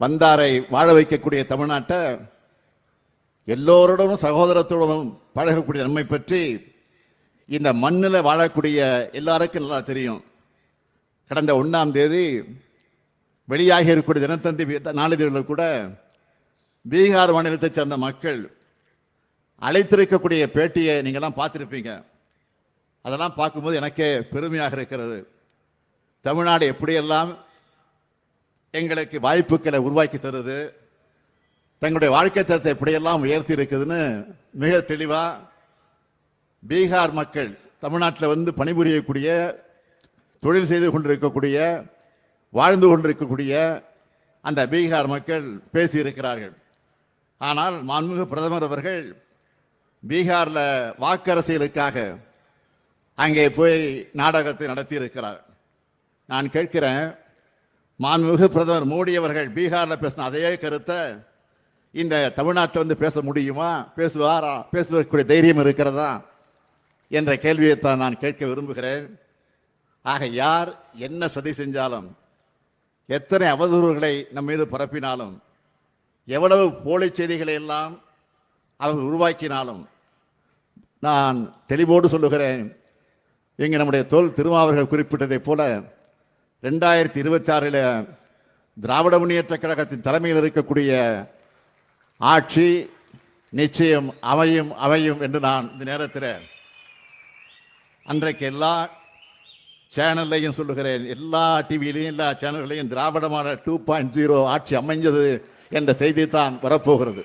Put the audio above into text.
வந்தாரை வாழ வைக்கக்கூடிய தமிழ்நாட்டை எல்லோருடனும் சகோதரத்துடனும் பழகக்கூடிய நன்மை பற்றி இந்த மண்ணில் வாழக்கூடிய எல்லாருக்கும் நல்லா தெரியும். கடந்த ஒன்றாம் தேதி வெளியாகி இருக்கக்கூடிய தினத்தந்தி வி- நாளிதழ்கள் கூட பீகார் மாநிலத்தைச் சேர்ந்த மக்கள் அழைத்திருக்கக்கூடிய பேட்டியை நீங்கள்லாம் பார்த்துருப்பீங்க. அதெல்லாம் பார்க்கும்போது எனக்கே பெருமையாக இருக்கிறது. தமிழ்நாடு எப்படியெல்லாம் எங்களுக்கு வாய்ப்புகளை உருவாக்கி தருது. தங்களுடைய வாழ்க்கை தரத்தை எப்படியெல்லாம் உயர்த்தி இருக்குதுன்னு மிக தெளிவாக பீகார் மக்கள் தமிழ்நாட்டில் வந்து பணிபுரியக்கூடிய தொழில் செய்து கொண்டிருக்கக்கூடிய வாழ்ந்து கொண்டிருக்கக்கூடிய அந்த பீகார் மக்கள் பேசியிருக்கிறார்கள். ஆனால் மாண்புமிகு பிரதமர் அவர்கள் பீகாரில் வாக்கரசியலுக்காக அங்கே போய் நாடகத்தை நடத்தியிருக்கிறார். நான் கேட்கிறேன் மாண்புமிகு பிரதமர் மோடி அவர்கள் பீகாரில் பேசின அதே கருத்தை இந்த தமிழ்நாட்டில் வந்து பேச முடியுமா? பேசுவாரா? பேசுவதற்குரிய தைரியம் இருக்கிறதா? என்ற கேள்வியைத்தான் நான் கேட்க விரும்புகிறேன். ஆக யார் என்ன சதி செஞ்சாலும் எத்தனை அவதூறுகளை நம் மீது பரப்பினாலும் எவ்வளவு போலி செய்திகளை எல்லாம் அவர்கள் உருவாக்கினாலும் நான் தெளிவோடு சொல்லுகிறேன். இங்கே நம்முடைய தோல் திருமாவர்கள் குறிப்பிட்டதைப் போல ரெண்டாயிரத்தி இருபத்தி ஆறில் திராவிட முன்னேற்ற கழகத்தின் தலைமையில் இருக்கக்கூடிய ஆட்சி நிச்சயம் அமையும் அமையும் என்று நான் இந்த நேரத்தில் அன்றைக்கு எல்லா சேனல்லையும் சொல்லுகிறேன். எல்லா டிவியிலையும் எல்லா சேனல்களையும் திராவிடமான டூ பாயிண்ட் ஜீரோ ஆட்சி அமைஞ்சது என்ற செய்தி தான் வரப்போகிறது.